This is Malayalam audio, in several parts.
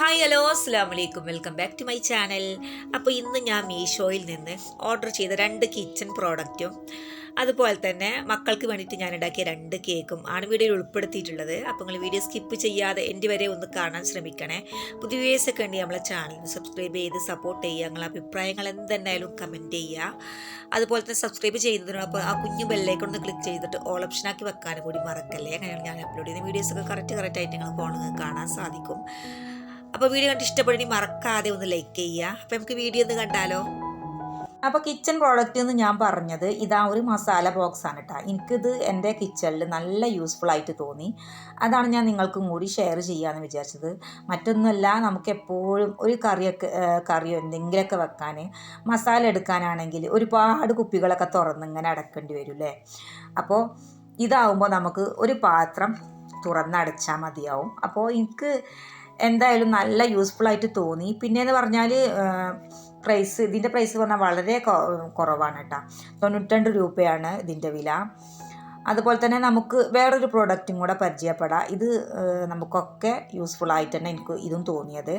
ഹായ് ഹലോ അസ്സാം വലൈക്കും welcome back to my channel അപ്പോൾ ഇന്ന് ഞാൻ മീഷോയിൽ നിന്ന് ഓർഡർ ചെയ്ത രണ്ട് കിച്ചൺ പ്രോഡക്റ്റും അതുപോലെ തന്നെ മക്കൾക്ക് വേണ്ടിയിട്ട് ഞാൻ ഉണ്ടാക്കിയ രണ്ട് കേക്കും ആണ് വീഡിയോയിൽ ഉൾപ്പെടുത്തിയിട്ടുള്ളത്. അപ്പോൾ നിങ്ങൾ വീഡിയോ സ്കിപ്പ് ചെയ്യാതെ എന്റെ വരെ ഒന്ന് കാണാൻ ശ്രമിക്കണേ. പുതിയ വീഡിയോസ് ഒക്കെ ഉണ്ടെങ്കിൽ നമ്മളെ ചാനൽ സബ്സ്ക്രൈബ് ചെയ്ത് സപ്പോർട്ട് ചെയ്യുക. നിങ്ങളെ അഭിപ്രായങ്ങൾ എന്തെന്നായാലും കമന്റ് ചെയ്യുക. അതുപോലെ തന്നെ സബ്സ്ക്രൈബ് ചെയ്യുന്നതിനോടൊപ്പം ആ കുഞ്ഞു ബെല്ലേക്ക് ഒന്ന് ക്ലിക്ക് ചെയ്തിട്ട് ഓൾ ഓപ്ഷനാക്കി വെക്കാനും കൂടി മറക്കല്ലേ? അങ്ങനെയാണ് ഞാൻ അപ്ലോഡ് ചെയ്യുന്ന വീഡിയോസൊക്കെ കറക്റ്റ് കറക്റ്റായിട്ട് നിങ്ങൾ ഫോണിൽ കാണാൻ സാധിക്കും. അപ്പോൾ വീഡിയോ കണ്ട് ഇഷ്ടപ്പെടുന്ന മറക്കാതെ ഒന്ന് ലൈക്ക് ചെയ്യുക. അപ്പോൾ നമുക്ക് വീഡിയോ ഒന്ന് കണ്ടാലോ? അപ്പോൾ കിച്ചൺ പ്രോഡക്റ്റ് എന്ന് ഞാൻ പറഞ്ഞത് ഇതാ ഒരു മസാല ബോക്സ് ആണ് കേട്ടോ എനിക്കിത് എന്റെ കിച്ചണിൽ നല്ല യൂസ്ഫുൾ ആയിട്ട് തോന്നി. അതാണ് ഞാൻ നിങ്ങൾക്കും കൂടി ഷെയർ ചെയ്യാമെന്ന് വിചാരിച്ചത്. മറ്റൊന്നുമല്ല നമുക്ക് എപ്പോഴും ഒരു കറിയൊക്കെ കറിയോ എന്തെങ്കിലുമൊക്കെ വെക്കാൻ മസാല എടുക്കാനാണെങ്കിൽ ഒരുപാട് കുപ്പികളൊക്കെ തുറന്ന് ഇങ്ങനെ അടക്കേണ്ടി വരും അല്ലേ അപ്പോൾ ഇതാവുമ്പോൾ നമുക്ക് ഒരു പാത്രം തുറന്നടച്ചാൽ മതിയാവും. അപ്പോൾ എനിക്ക് എന്തായാലും നല്ല യൂസ്ഫുൾ ആയിട്ട് തോന്നി. പിന്നെയെന്ന് പറഞ്ഞാൽ പ്രൈസ് ഇതിന്റെ പ്രൈസ് പറഞ്ഞാൽ വളരെ കുറവാണ് കേട്ടോ. തൊണ്ണൂറ്റിരണ്ട് രൂപയാണ് ഇതിന്റെ വില. അതുപോലെ തന്നെ നമുക്ക് വേറൊരു പ്രോഡക്റ്റും കൂടെ പരിചയപ്പെടാം. ഇത് നമുക്കൊക്കെ യൂസ്ഫുൾ ആയിട്ട് തന്നെ എനിക്ക് ഇതും തോന്നിയത്.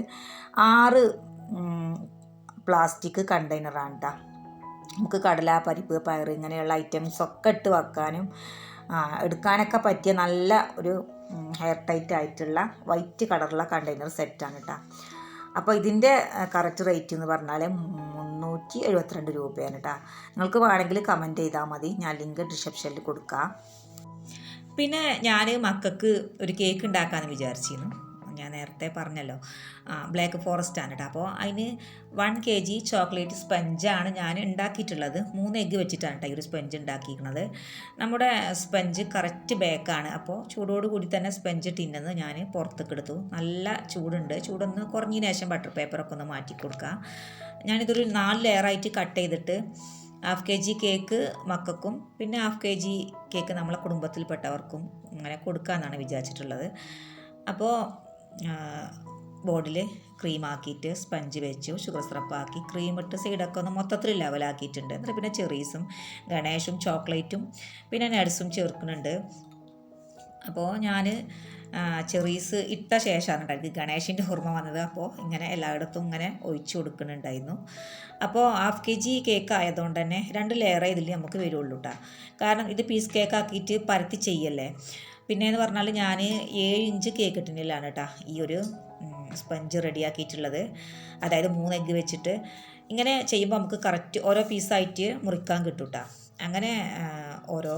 ആറ് പ്ലാസ്റ്റിക് കണ്ടെയ്നറാണ് കേട്ടോ. നമുക്ക് കടല പരിപ്പ് പയർ ഇങ്ങനെയുള്ള ഐറ്റംസ് ഒക്കെ ഇട്ട് വെക്കാനും എടുക്കാനൊക്കെ പറ്റിയ നല്ല ഒരു ഹെയർ ടൈറ്റ് ആയിട്ടുള്ള വൈറ്റ് കളറുള്ള കണ്ടെയ്നർ സെറ്റാണ് കേട്ടോ അപ്പോൾ ഇതിന്റെ കറക്റ്റ് റേറ്റ് എന്ന് പറഞ്ഞാൽ മുന്നൂറ്റി എഴുപത്തിരണ്ട് രൂപയാണ് കേട്ടോ നിങ്ങൾക്ക് വേണമെങ്കിൽ കമന്റ് ചെയ്താൽ മതി. ഞാൻ ലിങ്ക് ഡിസ്ക്രിപ്ഷനിൽ കൊടുക്കാം. പിന്നെ ഞാൻ മക്കൾക്ക് ഒരു കേക്ക് ഉണ്ടാക്കാമെന്ന് വിചാരിച്ചിരുന്നു. ഞാൻ നേരത്തെ പറഞ്ഞല്ലോ. ബ്ലാക്ക് ഫോറസ്റ്റ് ആണ് കേട്ടോ. അപ്പോൾ അതിന് വൺ കെ ജി ചോക്ലേറ്റ് സ്പഞ്ചാണ് ഞാൻ ഉണ്ടാക്കിയിട്ടുള്ളത്. മൂന്ന് എഗ്ഗ് വെച്ചിട്ടാണ് കേട്ടോ ഈ ഒരു സ്പഞ്ച് ഉണ്ടാക്കിയിരിക്കുന്നത്. നമ്മുടെ സ്പഞ്ച് കറക്റ്റ് ബേക്കാണ് അപ്പോൾ ചൂടോട് കൂടി തന്നെ സ്പഞ്ച് ടിന്നെന്ന് ഞാൻ പുറത്തേക്ക് എടുത്തു. നല്ല ചൂടുണ്ട്. ചൂടൊന്ന് കുറഞ്ഞതിന് ശേഷം ബട്ടർ പേപ്പറൊക്കെ ഒന്ന് മാറ്റി കൊടുക്കുക ഞാനിതൊരു നാല് ലെയറായിട്ട് കട്ട് ചെയ്തിട്ട് ഹാഫ് കെ ജി കേക്ക് മക്കൾക്കും പിന്നെ ഹാഫ് കെ ജി കേക്ക് നമ്മളെ കുടുംബത്തിൽപ്പെട്ടവർക്കും അങ്ങനെ കൊടുക്കാമെന്നാണ് വിചാരിച്ചിട്ടുള്ളത്. അപ്പോൾ ബോർഡിൽ ക്രീം ആക്കിയിട്ട് സ്പഞ്ച് വെച്ചു ഷുഗർ ക്രീം ഇട്ട് സൈഡൊക്കെ ഒന്ന് മൊത്തത്തിൽ ലെവലാക്കിയിട്ടുണ്ട് എന്നിട്ട് പിന്നെ ചെറീസും ഗണേഷും ചോക്ലേറ്റും പിന്നെ നട്സും ചേർക്കുന്നുണ്ട്. അപ്പോൾ ഞാൻ ചെറീസ് ഇട്ട ശേഷമാണ് കേട്ടോ ഗണേഷിന്റെ ഓർമ്മ വന്നത്. അപ്പോൾ ഇങ്ങനെ എല്ലായിടത്തും ഇങ്ങനെ ഒഴിച്ചു കൊടുക്കുന്നുണ്ടായിരുന്നു. അപ്പോൾ ഹാഫ് കെ ജി കേക്ക് ആയതുകൊണ്ട് തന്നെ രണ്ട് ലെയറേ ഇതിൽ നമുക്ക് വരുള്ളൂ കേട്ടോ കാരണം ഇത് പീസ് കേക്ക് ആക്കിയിട്ട് പരത്തി ചെയ്യല്ലേ. പിന്നെ എന്ന് പറഞ്ഞാൽ ഞാൻ ഏഴ് ഇഞ്ച് കേക്ക് ഇട്ടിനിലാണ് കേട്ടോ ഈ ഒരു സ്പഞ്ച് റെഡിയാക്കിയിട്ടുള്ളത് അതായത് മൂന്ന് എഗ്ഗ് വെച്ചിട്ട് ഇങ്ങനെ ചെയ്യുമ്പോൾ നമുക്ക് കറക്റ്റ് ഓരോ പീസായിട്ട് മുറിക്കാൻ കിട്ടും കേട്ടോ അങ്ങനെ ഓരോ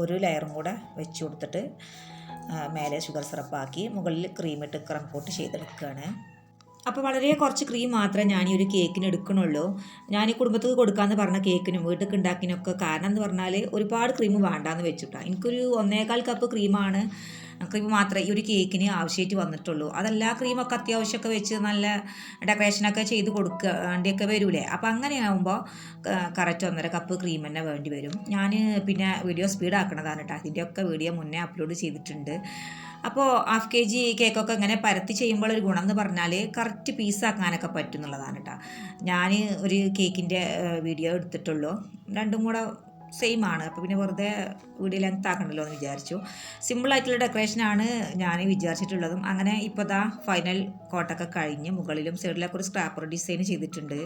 ഒരു ലെയറും കൂടെ വെച്ച് കൊടുത്തിട്ട് മേലെ ഷുഗർ സിറപ്പാക്കി മുകളിൽ ക്രീം ഇട്ട് ക്രം കോട്ട് ചെയ്തെടുക്കുകയാണ്. അപ്പോൾ വളരെ കുറച്ച് ക്രീം മാത്രമേ ഞാൻ ഈ ഒരു കേക്കിന് എടുക്കണുള്ളൂ. ഞാൻ ഈ കുടുംബത്തിൽ കൊടുക്കാമെന്ന് പറഞ്ഞ കേക്കിനും വീട്ടിൽ ഉണ്ടാക്കിനൊക്കെ കാരണം എന്ന് പറഞ്ഞാൽ ഒരുപാട് ക്രീം വേണ്ടാന്ന് വെച്ചിട്ടാണ് എനിക്കൊരു ഒന്നേകാൽ കപ്പ് ക്രീമാണ് ക്രീം മാത്രമേ ഈ ഒരു കേക്കിന് ആവശ്യമായിട്ട് വന്നിട്ടുള്ളൂ. അതല്ല ക്രീമൊക്കെ അത്യാവശ്യമൊക്കെ വെച്ച് നല്ല ഡെക്കറേഷനൊക്കെ ചെയ്ത് കൊടുക്കുക വേണ്ടിയൊക്കെ വരൂലേ? അപ്പോൾ അങ്ങനെയാകുമ്പോൾ കറക്റ്റ് ഒന്നര കപ്പ് ക്രീം തന്നെ വേണ്ടി വരും. ഞാൻ പിന്നെ വീഡിയോ സ്പീഡ് ആക്കണതാണ് കേട്ടോ അതിന്റെയൊക്കെ വീഡിയോ മുന്നേ അപ്ലോഡ് ചെയ്തിട്ടുണ്ട്. അപ്പോൾ ഹാഫ് കെ ജി കേക്കൊക്കെ ഇങ്ങനെ പരത്തി ചെയ്യുമ്പോൾ ഒരു ഗുണം എന്ന് പറഞ്ഞാൽ കറക്റ്റ് പീസാക്കാനൊക്കെ പറ്റും എന്നുള്ളതാണ് കേട്ടോ ഞാൻ ഒരു കേക്കിന്റെ വീഡിയോ എടുത്തിട്ടുള്ളൂ. രണ്ടും കൂടെ സെയിം ആണ്. അപ്പോൾ പിന്നെ വെറുതെ വീഡിയോ ലെങ്ത് ആക്കണ്ടല്ലോ എന്ന് വിചാരിച്ചു. സിമ്പിളായിട്ടുള്ള ഡെക്കറേഷനാണ് ഞാൻ വിചാരിച്ചിട്ടുള്ളതും. അങ്ങനെ ഇപ്പോൾ ദാ ഫൈനൽ കോട്ടൊക്കെ കഴിഞ്ഞ് മുകളിലും സൈഡിലൊക്കെ ഒരു സ്ക്രാപ്പർ ഡിസൈൻ ചെയ്തിട്ടുണ്ട്.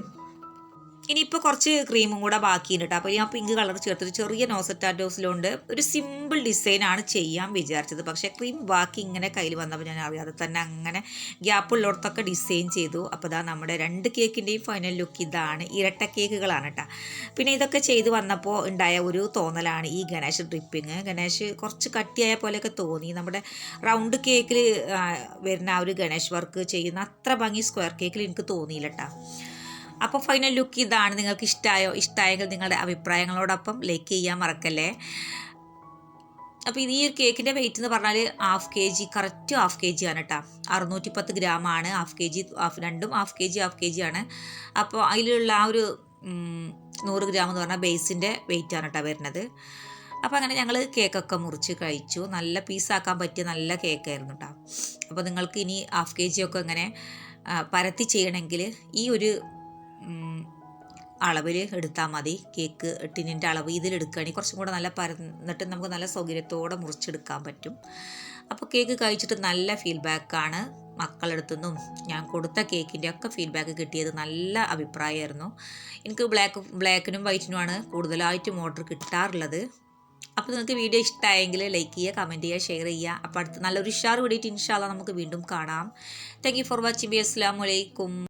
ഇനിയിപ്പോൾ കുറച്ച് ക്രീമും കൂടെ ബാക്കിയുണ്ട് കേട്ടോ അപ്പോൾ ഞാൻ പിങ്ക് കളർ ചേർത്തിട്ട് ചെറിയ നോസറ്റാറ്റോസിലുണ്ട് ഒരു സിമ്പിൾ ഡിസൈനാണ് ചെയ്യാൻ വിചാരിച്ചത്. പക്ഷേ ക്രീം ബാക്കി ഇങ്ങനെ കയ്യിൽ വന്നപ്പോൾ ഞാൻ അറിയാതെ തന്നെ അങ്ങനെ ഗ്യാപ്പുള്ളിടത്തൊക്കെ ഡിസൈൻ ചെയ്തു. അപ്പോൾ ഇതാ നമ്മുടെ രണ്ട് കേക്കിന്റെയും ഫൈനൽ ലുക്ക് ഇതാണ്. ഇരട്ട കേക്കുകളാണ് കേട്ടോ പിന്നെ ഇതൊക്കെ ചെയ്ത് വന്നപ്പോൾ ഉണ്ടായ ഒരു തോന്നലാണ് ഈ ഗണേശ് ഡ്രിപ്പിങ് ഗണേശ് കുറച്ച് കട്ടിയായ പോലെയൊക്കെ തോന്നി. നമ്മുടെ റൗണ്ട് കേക്കിൽ വരുന്ന ആ ഒരു ഗണേശ് വർക്ക് ചെയ്യുന്ന അത്ര ഭംഗി സ്ക്വയർ കേക്കിൽ എനിക്ക് തോന്നിയില്ല കേട്ടോ അപ്പോൾ ഫൈനൽ ലുക്ക് ഇതാണ് നിങ്ങൾക്ക് ഇഷ്ടമായോ ഇഷ്ടമായെങ്കിൽ നിങ്ങളുടെ അഭിപ്രായങ്ങളോടൊപ്പം ലൈക്ക് ചെയ്യാൻ മറക്കല്ലേ? അപ്പോൾ ഇത് ഈ ഒരു കേക്കിന്റെ വെയിറ്റ് എന്ന് പറഞ്ഞാൽ half K G correct half K G ആണ് കേട്ടോ അറുന്നൂറ്റി പത്ത് ഗ്രാമാണ് ഹാഫ് കെ ജി ഹാഫ് രണ്ടും half K G half K G ആണ്. അപ്പോൾ അതിലുള്ള ആ ഒരു നൂറ് ഗ്രാം എന്ന് പറഞ്ഞാൽ ബേസിന്റെ വെയിറ്റ് ആണ് കേട്ടോ വരുന്നത്. അപ്പോൾ അങ്ങനെ ഞങ്ങൾ കേക്കൊക്കെ മുറിച്ച് കഴിച്ചു. നല്ല പീസാക്കാൻ പറ്റിയ നല്ല കേക്കായിരുന്നു കേട്ടോ അപ്പോൾ നിങ്ങൾക്ക് ഇനി ഹാഫ് കെ ജി ഒക്കെ ഇങ്ങനെ പരത്തി ചെയ്യണമെങ്കിൽ ഈ ഒരു അളവിൽ എടുത്താൽ മതി. കേക്ക് ടിന്നിന്റെ അളവ് ഇതിലെടുക്കുകയാണെങ്കിൽ കുറച്ചും കൂടെ നല്ല പരന്നിട്ട് നമുക്ക് നല്ല സൗകര്യത്തോടെ മുറിച്ചെടുക്കാൻ പറ്റും. അപ്പോൾ കേക്ക് കഴിച്ചിട്ട് നല്ല ഫീഡ്ബാക്കാണ് മക്കളെടുത്തുനിന്നും ഞാൻ കൊടുത്ത കേക്കിന്റെ ഒക്കെ ഫീഡ്ബാക്ക് കിട്ടിയത് നല്ല അഭിപ്രായമായിരുന്നു. എനിക്ക് ബ്ലാക്ക് ബ്ലാക്കിനും വൈറ്റിനുമാണ് കൂടുതലായിട്ടും ഓർഡർ കിട്ടാറുള്ളത്. അപ്പോൾ നിങ്ങൾക്ക് വീഡിയോ ഇഷ്ടമായെങ്കിൽ ലൈക്ക് ചെയ്യുക കമന്റ് ചെയ്യുക ഷെയർ ചെയ്യുക. അപ്പോൾ അടുത്ത് നല്ലൊരു ഉഷാർ കൂടിയിട്ട് ഇൻഷാല്ല നമുക്ക് വീണ്ടും കാണാം. താങ്ക് യു ഫോർ വാച്ചിങ് ബി അസ്സാം വലൈക്കും